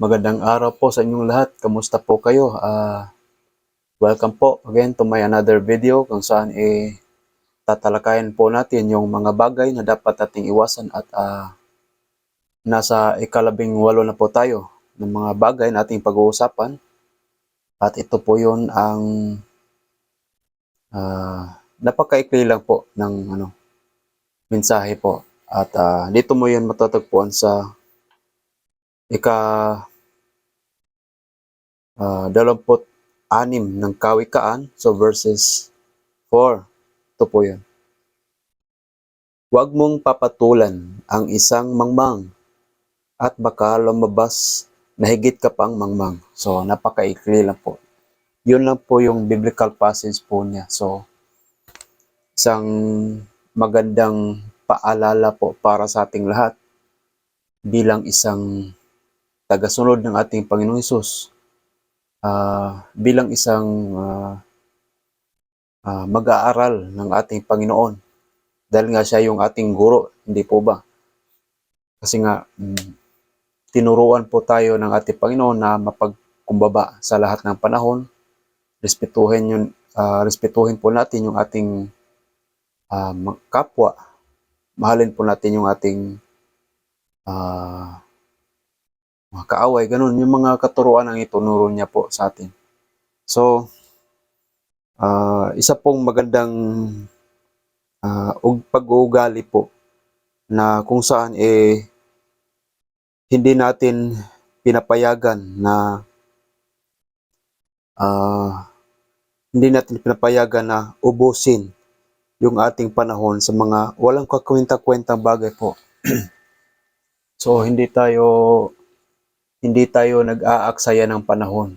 Magandang araw po sa inyong lahat. Kamusta po kayo? Ah, welcome po again to my another video kung saan eh tatalakayan po natin yung mga bagay na dapat ating iwasan at ah, nasa ikalabing walo na po tayo ng mga bagay na ating pag-uusapan. At ito po yun ang ah, napakaikli lang po ng ano, mensahe po. At ah, dito mo yun matatagpuan sa ika uh, 26 ng Kawikaan. So verses 4. Ito po yun. Huwag mong papatulan ang isang mangmang at baka lumabas na higit ka pang mangmang. So napakaikli lang po. Yun lang po yung biblical passage po niya. So isang magandang paalala po para sa ating lahat bilang isang tagasunod ng ating Panginoong Isus ah, bilang isang ah, ah, mag-aaral ng ating Panginoon. Dahil nga siya yung ating guro, hindi po ba? Kasi nga, mm, tinuruan po tayo ng ating Panginoon na mapagkumbaba sa lahat ng panahon. Respetuhin, yun, ah, respetuhin po natin yung ating ma- kapwa. Mahalin po natin yung ating ah, mga kaaway, ganun. Yung mga katuruan ang itunuro niya po sa atin. So, ah, isa pong magandang ug- pag-uugali po na kung saan eh hindi natin pinapayagan na ah, hindi natin pinapayagan na ubusin yung ating panahon sa mga walang kakwenta-kwentang bagay po. so hindi tayo hindi tayo nag-aaksaya ng panahon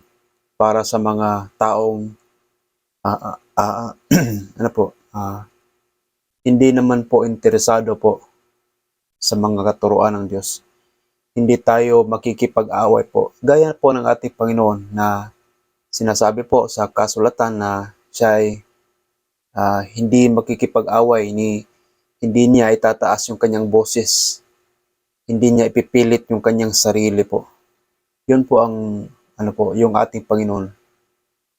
para sa mga taong ah, ah, ah, ano po ah, hindi naman po interesado po sa mga katuruan ng Diyos. Hindi tayo makikipag-away po. Gaya po ng ating Panginoon na sinasabi po sa kasulatan na siya ay ah, hindi makikipag-away ni hindi niya itataas yung kanyang boses. Hindi niya ipipilit yung kanyang sarili po. Yun po ang ano po, yung ating Panginoon.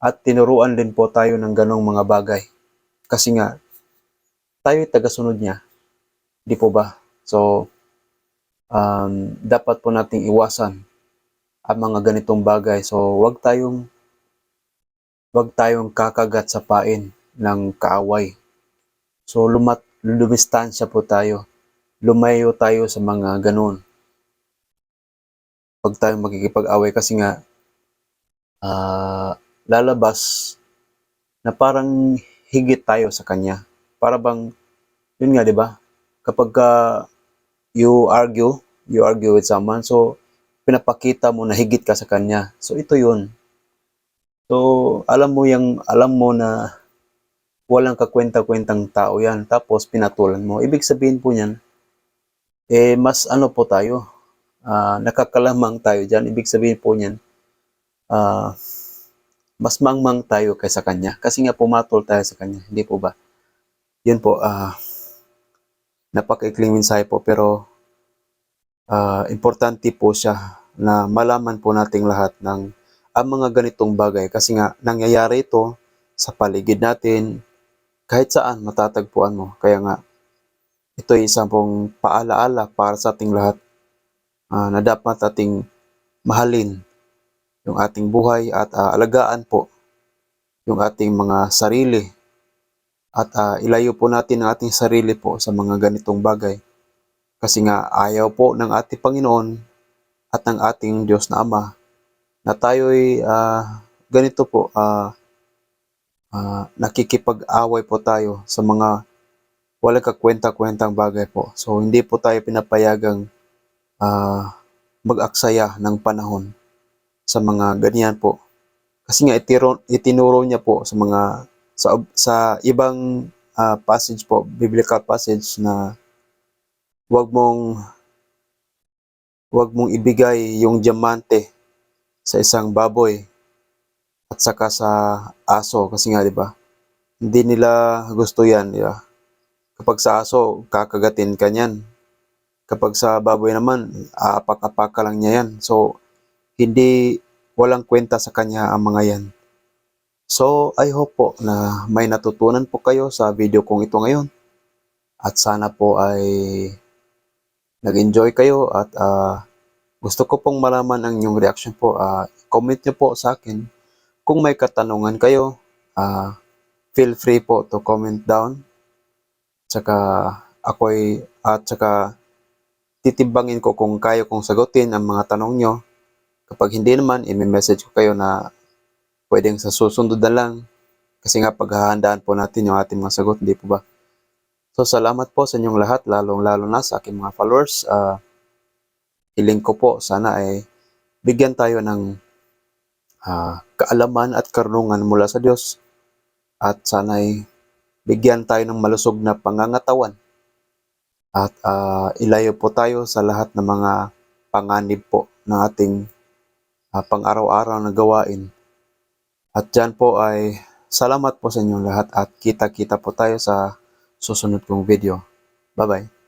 At tinuruan din po tayo ng ganong mga bagay. Kasi nga, tayo ay tagasunod niya. Di po ba? So, um, dapat po nating iwasan ang mga ganitong bagay. So, wag tayong wag tayong kakagat sa pain ng kaaway. So, lumat lumistansya po tayo. Lumayo tayo sa mga ganon. Wag tayong makikipag-away kasi nga ah, lalabas na parang higit tayo sa kanya. Para bang, yun nga, di ba? Kapag ka you argue, you argue with someone, so pinapakita mo na higit ka sa kanya. So ito yun. So alam mo yung alam mo na walang kakwenta-kwentang tao yan tapos pinatulan mo. Ibig sabihin po niyan eh mas ano po tayo ah, nakakalamang tayo diyan. Ibig sabihin po niyan ah, mas mangmang tayo kaysa kanya kasi nga pumatol tayo sa kanya. Hindi po ba? Yun po ah napakaikling mensahe po pero ah, importante po siya na malaman po nating lahat ng ang mga ganitong bagay kasi nga nangyayari ito sa paligid natin kahit saan matatagpuan mo. Kaya nga ito ay isang pong paalaala para sa ating lahat ah, na dapat ating mahalin yung ating buhay at ah, alagaan po yung ating mga sarili at ah, ilayo po natin ang ating sarili po sa mga ganitong bagay. Kasi nga ayaw po ng ating Panginoon at ng ating Diyos na Ama na tayo'y ah, ganito po, ah, ah, nakikipag-away po tayo sa mga walang kakwenta-kwentang bagay po. So hindi po tayo pinapayagang ah, mag-aksaya ng panahon sa mga ganyan po. Kasi nga itiro, itinuro niya po sa mga sa, sa ibang ah, passage po, biblical passage na wag mong wag mong ibigay yung diamante sa isang baboy at saka sa aso kasi nga 'di ba? Hindi nila gusto 'yan, 'di ba? Kapag sa aso, kakagatin ka niyan. Kapag sa baboy naman, aapak-apak ka lang niya yan. So, hindi walang kwenta sa kanya ang mga yan. So, I hope po na may natutunan po kayo sa video kong ito ngayon. At sana po ay nag-enjoy kayo at ah, gusto ko pong malaman ang inyong reaction po. Ah, comment nyo po sa akin. Kung may katanungan kayo, ah, feel free po to comment down. Tsaka ako'y at tsaka titimbangin ko kung kaya kong sagutin ang mga tanong nyo. Kapag hindi naman, i-message ko kayo na pwedeng sa susunod na lang. Kasi nga paghahandaan po natin yung ating mga sagot, hindi po ba? So salamat po sa inyong lahat, lalong-lalo na sa aking mga followers. Ah, hiling ko po, sana ay bigyan tayo ng ah, kaalaman at karunungan mula sa Diyos. At sana ay bigyan tayo ng malusog na pangangatawan. At ah, ilayo po tayo sa lahat ng mga panganib po ng ating ah, pang-araw-araw na gawain. At dyan po ay salamat po sa inyong lahat at kita-kita po tayo sa susunod kong video. Bye-bye.